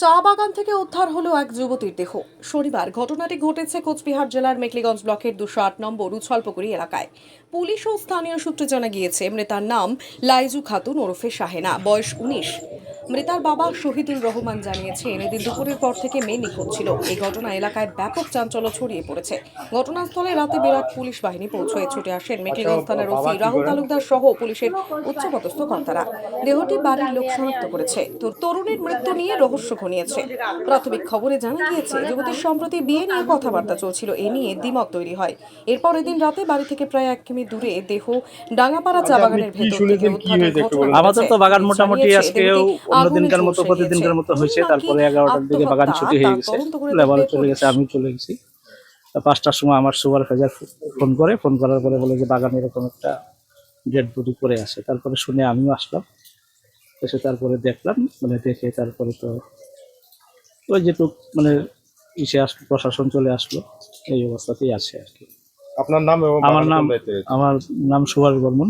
চা বাগান থেকে উদ্ধার হলো এক যুবতীর দেহ। শনিবার ঘটনাটি ঘটেছে কোচবিহার জেলার মেকলিগঞ্জ ব্লকের দুশো আট নম্বর উছলপুকুরি এলাকায়। পুলিশ ও স্থানীয় সূত্রে জানা গিয়েছে, মৃতার নাম লাইজু খাতুন ওরফে শাহেনা, বয়স উনিশ। মৃতার বাবা শহীদুল রহমান জানিয়েছেন এদিন দুপুরের পর থেকে মেয়ে নিখোঁজ ছিল। এই ঘটনা এলাকায় ব্যাপক চাঞ্চল্য ছড়িয়ে পড়েছে। ঘটনাস্থলে রাতে বিরাট পুলিশ বাহিনী পৌঁছয়ে ছুটে আসেন মেকলিগঞ্জ থানার ওসি রাহুল তালুকদার সহ পুলিশের উচ্চপদস্থ কর্তারা। দেহটি বাড়ির লোক শনাক্ত করেছে। তো তরুণীর মৃত্যু নিয়ে রহস্য ঘনিয়েছে। প্রাথমিক খবরে জানা গিয়েছে যুবতীর সম্প্রতি বিয়ে নিয়ে কথাবার্তা চলছিল। এ নিয়ে দ্বিমত তৈরি হয়। এরপর এদিন রাতে বাড়ি থেকে প্রায় এক কিমি দূরে দেহ ডাঙ্গাপাড়া চা বাগানের ভেতর থেকে উদ্ধারের ঘটনা আমাদের তো বাগান মোটামুটি আজকেও দিনকার মতো প্রতিদিনকার মতো হয়েছে তারপরে এগারোটার দিকে বাগান ছুটি হয়ে গেছে। দেখবে চলে গেছে আমি চলে গেছি। পাঁচটার সময় আমার সুপারভাইজার ফোন করে ফোন করার পরে বলে যে বাগানে এরকম একটা ডেড বডি করে আসে তারপরে শুনে আমিও আসলাম। এসে তারপরে দেখলাম মানে দেখে তারপরে তো ওই যেটুক মানে ইসে আসলো প্রশাসন চলে আসলো এই অবস্থাতেই আছে আর কি। আপনার নাম এবং আমার নাম আমার নাম সুভাষ বর্মন।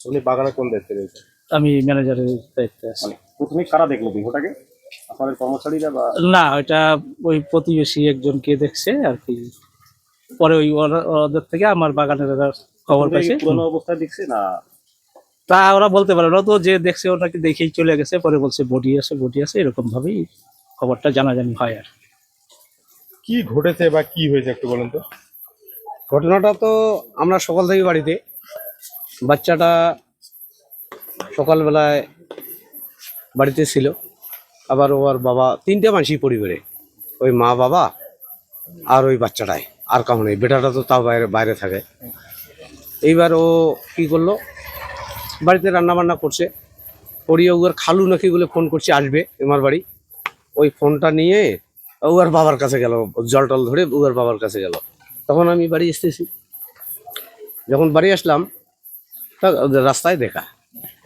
উনি বাগানে কোন দায়িত্বে রয়েছে? আমি ম্যানেজারের দায়িত্বে আছি। মানে প্রথমে কারা দেখল দেহটাকে আপনাদের কর্মচারীরা বা না ওইটা ওই প্রতিবেশী একজনকে দেখছে আর কি। পরে ওই ওরা- ওদের থেকে আমার বাগানের খবর পাইছে। পুরোনো অবস্থায় দেখছে না? তা ওরা বলতে পারে না তো যে দেখছে ওনাকে দেখেই চলে গেছে পরে বলছে বডি আছে বডি আছে এরকম ভাবেই খবরটা জানাজানি হয় আর কি ঘটেছে বা কি হয়েছে একটু বলেন তো? ঘটনাটা তো আমরা সকাল থেকে বাড়িতে। বাচ্চাটা সকালবেলায় বাড়িতে ছিল। আবার ওর বাবা তিনটে মানুষই পরিবারে। ওই মা বাবা আর ওই বাচ্চাটাই। আর কাউ নেই। বেটাটা তো তাও বাইরে বাইরে থাকে। এইবার ও কি করল? বাড়িতে রান্না বান্না করছে। করিয়ে ওর খালু নাকি বলে ফোন করছে, আসবে আমার বাড়ি। ওই ফোনটা নিয়ে ওর বাবার কাছে গেল। জল টল ধরে ওর বাবার কাছে গেল। তখন আমি বাড়ি এসতেছি। যখন বাড়ি আসলাম, তা রাস্তায় দেখা।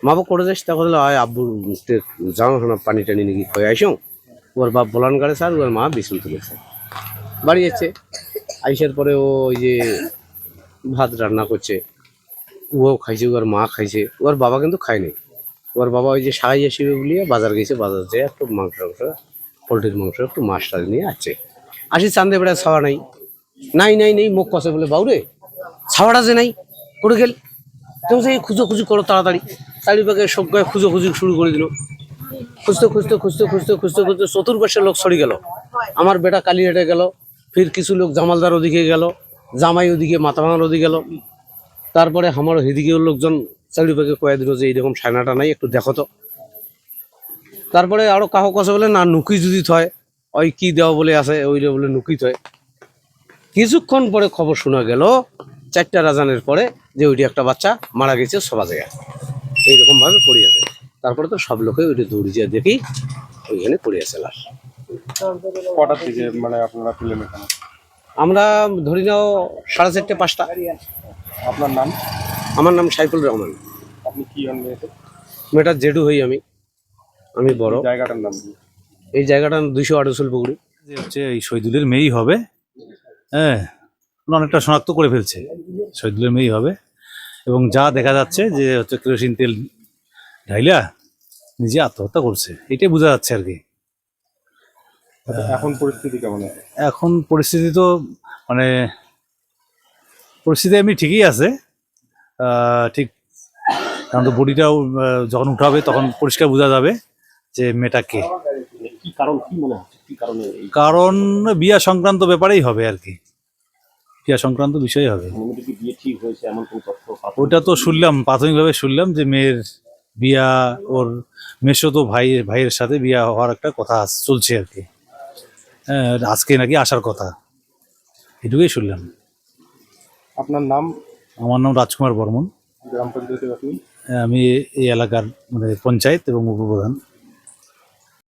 মা বাবা করে যাস তখন আয় আব্বু যাও না পানি টানি নাকি খয়ে আইসো? ওর বাপ বলান গাড়ে স্যার, ওর মা বিছুন তুলেছে বাড়ি যাচ্ছে। আইসার পরে ও ওই যে ভাত রান্না করছে। ও খাইছে, ওর মা খাইছে। ওর বাবা কিন্তু খায়নি ওর বাবা ওই যে সাহায্য হিসেবে বলিয়ে বাজার গেছে, বাজার যেয়ে একটু মাংস টাংস, পোলট্রির মাংস, একটু মাছ টাছ নিয়ে আসছে। আসি চান্দে বেড়া ছাওয়া নাই। নাই নাই, নেই, মুখ কষে বলে, বাউরে, ছাওয়াটা যে নাই করে গেল। তুমি সেই খুঁজো খুঁজি করো তাড়াতাড়ি। চারিপাকে সব গায়ে খুঁজো খুঁজি শুরু করে দিল। খুঁজতে খুঁজতে খুঁজতে খুঁজতে খুঁজতে খুঁজতে চতুর্পাশে লোক সরে গেল। আমার বেটা কালীহাটে গেল, ফির কিছু লোক জামালদার ওদিকে গেল, জামাই ওদিকে মাথা ভাঙার ওদিকে গেল। তারপরে আমার এদিকেও লোকজন চারিপাকে কয়ে দিল যে এইরকম সায়নাটা নাই, একটু দেখো তো। তারপরে আরও কাহো কাছে বলে, না, নুকি যদি থয়, ওই কি দেওয়া বলে আছে ওইটা বলে নুকি থয়। কিছুক্ষণ পরে খবর শোনা গেল চারটা রাজানের পরে যে ওইটি একটা বাচ্চা মারা গেছে সবা জায়গায় এইরকম ভাবে পড়ে আছে। তারপরে তো সব লোকে ওইটা দৌড়ে যায় দেখি ওইখানে পড়ে আছে লাশ। কটার থেকে মানে আপনারা পেলেন এখানে? আমরা ধরি নাও সাড়ে চারটে পাঁচটা। আপনার নাম? আমার নাম সাইফুল রহমান। আপনি কি হন মেয়েটার জেডু হই আমি। আমি বড়। জায়গাটার নাম এই জায়গাটার দুইশো আড়াইশোল পুকুরি। যে হচ্ছে এই শহীদুলের মেয়েই হবে। হ্যাঁ। অনেকটা শনাক্ত করে ফেলছে শহীদুলের মেয়েই হবে। এবং যা দেখা যাচ্ছে যে হচ্ছে কেরোসিন তেল ঢাইলা নিজে আত্মহত্যা করছে এটাই বোঝা যাচ্ছে আর কি। আচ্ছা, এখন পরিস্থিতি কেমন এখন পরিস্থিতি তো মানে পরিস্থিতি এমনি ঠিকই আছে। ঠিক কারণ তো বডিটাও যখন উঠাবে তখন পরিষ্কার বোঝা যাবে যে মেয়েটা কে। কারণ মনে বিয়া সংক্রান্ত ব্যাপারেই হবে আর কি। বিয়া সংক্রান্ত বিষয় হবে? ওটা তো শুনলাম প্রাথমিকভাবে শুনলাম যে মেয়ের বিয়া ওর মেসো তো ভাই ভাইয়ের সাথে বিয়া হওয়ার একটা কথা চলছে আর কি। হ্যাঁ, আজকে নাকি আসার কথা। এটুকুই শুনলাম। আপনার নাম? আমার নাম রাজকুমার বর্মন। গ্রাম পঞ্চায়েতের আপনি? আমি এই এলাকার মানে পঞ্চায়েত এবং উপপ্রধান।